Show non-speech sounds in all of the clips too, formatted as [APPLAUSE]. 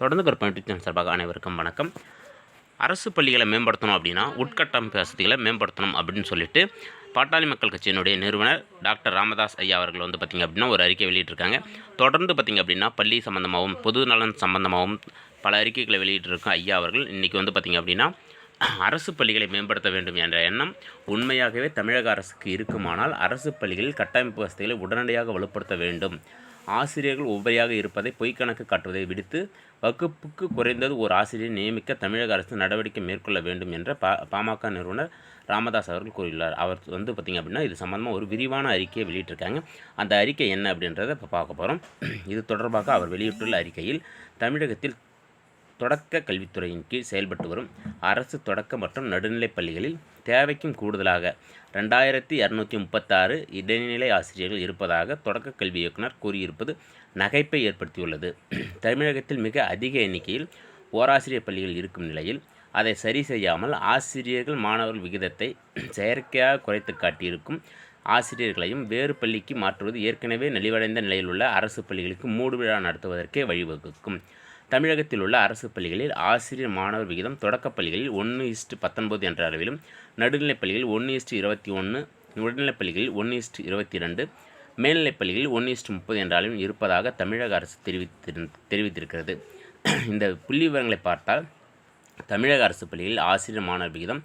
தொடர்ந்து கற்பனை சேனல் சார்பாக அனைவருக்கும் வணக்கம். அரசு பள்ளிகளை மேம்படுத்தணும் அப்படின்னா உட்கட்டமைப்பு வசதிகளை மேம்படுத்தணும் அப்படின்னு சொல்லிட்டு பாட்டாளி மக்கள் கட்சியினுடைய நிறுவனர் டாக்டர் ராமதாஸ் ஐயா அவர்கள் வந்து பார்த்திங்க அப்படின்னா ஒரு அறிக்கை வெளியிட்டிருக்காங்க. தொடர்ந்து பார்த்திங்க அப்படின்னா பள்ளி சம்மந்தமாகவும் பொது நலன் சம்மந்தமாகவும் பல அறிக்கைகளை வெளியிட்டிருக்கும் ஐயா அவர்கள் இன்றைக்கி வந்து பார்த்திங்க அப்படின்னா அரசு பள்ளிகளை மேம்படுத்த வேண்டும் என்ற எண்ணம் உண்மையாகவே தமிழக அரசுக்கு இருக்குமானால் அரசு பள்ளிகளில் கட்டமைப்பு வசதிகளை உடனடியாக வலுப்படுத்த வேண்டும். ஆசிரியர்கள் உபரியாக இருப்பதை பொய்க்கணக்கு காட்டுவதை விடுத்து வகுப்புக்கு குறைந்தது ஒரு ஆசிரியரை நியமிக்க தமிழக அரசு நடவடிக்கை மேற்கொள்ள வேண்டும் என்ற பா பாமக நிறுவனர் ராமதாஸ் அவர்கள் கூறியுள்ளார். அவர் வந்து பார்த்திங்க அப்படின்னா இது சம்மந்தமாக ஒரு விரிவான அறிக்கையை வெளியிட்டிருக்காங்க. அந்த அறிக்கை என்ன அப்படின்றத இப்போ பார்க்க போகிறோம் இது தொடர்பாக அவர் வெளியிட்டுள்ள அறிக்கையில் தமிழகத்தில் தொடக்க கல்வித்துறையின் கீழ் செயல்பட்டு வரும் அரசு தொடக்க மற்றும் நடுநிலைப் பள்ளிகளில் தேவைக்கும் கூடுதலாக ரெண்டாயிரத்தி இரநூத்தி முப்பத்தாறு இடைநிலை ஆசிரியர்கள் இருப்பதாக தொடக்க கல்வி இயக்குனர் கூறியிருப்பது நகைப்பை ஏற்படுத்தியுள்ளது. தமிழகத்தில் மிக அதிக எண்ணிக்கையில் ஓராசிரியர் பள்ளிகள் இருக்கும் நிலையில் அதை சரி செய்யாமல் ஆசிரியர்கள் மாணவர்கள் விகிதத்தை செயற்கையாக குறைத்து காட்டியிருக்கும் ஆசிரியர்களையும் வேறு பள்ளிக்கு மாற்றுவது ஏற்கனவே நலிவடைந்த நிலையில் உள்ள அரசு பள்ளிகளுக்கு மூடு விழா நடத்துவதற்கே வழிவகுக்கும். தமிழகத்தில் உள்ள அரசு பள்ளிகளில் ஆசிரியர் மாணவர் விகிதம் தொடக்கப் பள்ளிகளில் ஒன்று இஸ்டு பத்தொன்பது என்ற அளவிலும் நடுநிலைப் பள்ளிகளில் ஒன்று இஸ்ட்டு இருபத்தி ஒன்று உடல்நிலைப் பள்ளிகளில் ஒன்று இஸ்ட்டு இருபத்தி ரெண்டு மேல்நிலைப் பள்ளிகளில் ஒன்று இஸ்டு முப்பது என்ற அளவில் இருப்பதாக தமிழக அரசு தெரிவித்திரு தெரிவித்திருக்கிறது. இந்த புள்ளி விவரங்களை பார்த்தால் தமிழக அரசு பள்ளிகளில் ஆசிரியர் மாணவர் விகிதம்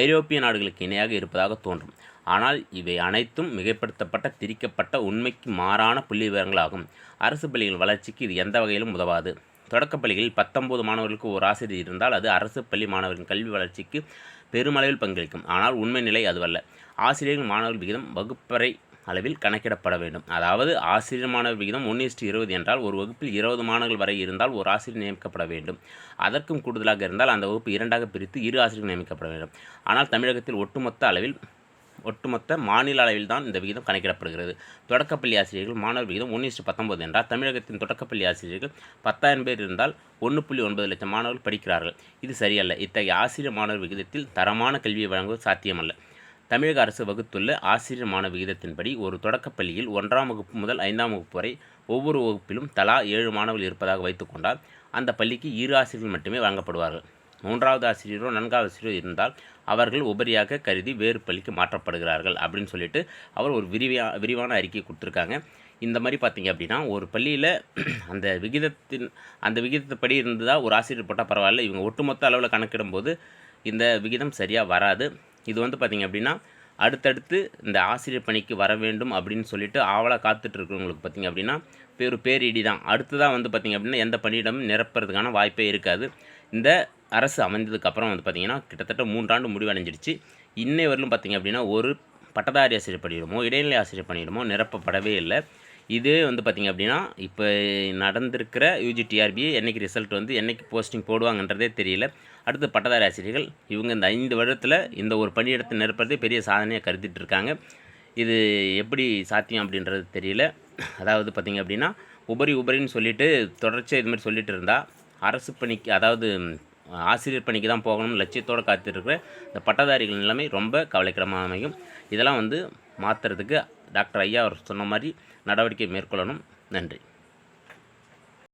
ஐரோப்பிய நாடுகளுக்கு இணையாக இருப்பதாக தோன்றும். ஆனால் இவை அனைத்தும் மிகைப்படுத்தப்பட்ட திரிக்கப்பட்ட உண்மைக்கு மாறான புள்ளி விவரங்களாகும். அரசு பள்ளிகள் வளர்ச்சிக்கு இது எந்த வகையிலும் உதவாது. தொடக்கப்பள்ளிகளில் பத்தொன்பது மாணவர்களுக்கு ஒரு ஆசிரியர் இருந்தால் அது அரசு பள்ளி மாணவரின் கல்வி வளர்ச்சிக்கு பெருமளவில் பங்களிக்கும். ஆனால் உண்மை நிலை அதுவல்ல. ஆசிரியர்கள் மாணவர் விகிதம் வகுப்பறை அளவில் கணக்கிடப்பட வேண்டும். அதாவது ஆசிரியர் மாணவர் விகிதம் ஒன்று இஸ்டு இருபது என்றால் ஒரு வகுப்பில் இருபது மாணவர்கள் வரை இருந்தால் ஒரு ஆசிரியர் நியமிக்கப்பட வேண்டும். அதற்கும் கூடுதலாக இருந்தால் அந்த வகுப்பு இரண்டாக பிரித்து இரு ஆசிரியர்கள் நியமிக்கப்பட வேண்டும். ஆனால் தமிழகத்தில் ஒட்டுமொத்த அளவில் ஒட்டுமொத்த மாநில அளவில் தான் இந்த விகிதம் கணக்கிடப்படுகிறது. தொடக்கப்பள்ளி ஆசிரியர்கள் மாணவர் விகிதம் ஒன்று இஸ்டு பத்தொன்பது என்றால் தமிழகத்தின் தொடக்கப்பள்ளி ஆசிரியர்கள் பத்தாயிரம் பேர் இருந்தால் ஒன்று புள்ளி ஒன்பது லட்சம் மாணவர்கள் படிக்கிறார்கள். இது சரியல்ல. இத்தகைய ஆசிரியர் மாணவர் விகிதத்தில் தரமான கல்வியை வழங்குவது சாத்தியமல்ல. தமிழக அரசு வகுத்துள்ள ஆசிரியர் மாணவ விகிதத்தின்படி ஒரு தொடக்கப்பள்ளியில் ஒன்றாம் வகுப்பு முதல் ஐந்தாம் வகுப்பு வரை ஒவ்வொரு வகுப்பிலும் தலா ஏழு மாணவர்கள் இருப்பதாக வைத்துக்கொண்டால் அந்த பள்ளிக்கு இரு ஆசிரியர்கள் மட்டுமே வழங்கப்படுவார்கள். மூன்றாவது ஆசிரியரோ நான்காவது ஆசிரியரோ இருந்தால் அவர்கள் உபரியாக கருதி வேறு பள்ளிக்கு மாற்றப்படுகிறார்கள் அப்படின்னு சொல்லிட்டு அவர் ஒரு விரிவா விரிவான அறிக்கை கொடுத்துருக்காங்க. இந்த மாதிரி பார்த்தீங்க அப்படின்னா ஒரு பள்ளியில் [CLEARS THROAT] அந்த விகிதத்தின் அந்த விகிதத்தைப்படி இருந்ததாக ஒரு ஆசிரியர் போட்டால் பரவாயில்ல. இவங்க ஒட்டுமொத்த அளவில் கணக்கிடும்போது இந்த விகிதம் சரியாக வராது. இது வந்து பார்த்திங்க அப்படின்னா அடுத்தடுத்து இந்த ஆசிரியர் பணிக்கு வர வேண்டும் அப்படின்னு சொல்லிட்டு ஆவலாக காத்துட்டு இருக்கிறவங்களுக்கு பார்த்திங்க அப்படின்னா பேர் பேரிடி தான். அடுத்ததாக வந்து பார்த்திங்க அப்படின்னா எந்த பணியிடமும் நிரப்புறதுக்கான வாய்ப்பே இருக்காது. இந்த அரசு அமைந்ததுக்கப்புறம் வந்து பார்த்திங்கன்னா கிட்டத்தட்ட மூன்றாண்டு முடிவடைஞ்சிடுச்சு. இன்னை வரலும் பார்த்திங்க அப்படின்னா ஒரு பட்டதாரி ஆசிரியர் பணியிடமோ இடைநிலை ஆசிரியர் பணியிடமோ நிரப்பப்படவே இல்லை. இதே வந்து பார்த்திங்க அப்படின்னா இப்போ நடந்திருக்கிற யூஜிடிஆர்பி என்றைக்கு ரிசல்ட் வந்து என்றைக்கு போஸ்டிங் போடுவாங்கன்றதே தெரியல. அடுத்து பட்டதாரி ஆசிரியர்கள் இவங்க இந்த ஐந்து வருடத்தில் இந்த ஒரு பணியிடத்தை நிரப்புறதே பெரிய சாதனையாக கருதிட்டு இருக்காங்க. இது எப்படி சாத்தியம் அப்படின்றது தெரியல. அதாவது பார்த்திங்க அப்படின்னா உபரி உபரின்னு சொல்லிட்டு தொடர்ச்சியாக இது மாதிரி சொல்லிட்டு இருந்தால் அரசு பணிக்கு அதாவது ஆசிரியர் பணிக்கு தான் போகணும்னு லட்சியத்தோடு காத்திருக்கிற இந்த பட்டதாரிகள் நிலைமை ரொம்ப கவலைக்கிடமாக அமையும். இதெல்லாம் வந்து மாற்றுறதுக்கு டாக்டர் ஐயா அவர் சொன்ன மாதிரி நடவடிக்கை மேற்கொள்ளணும். நன்றி.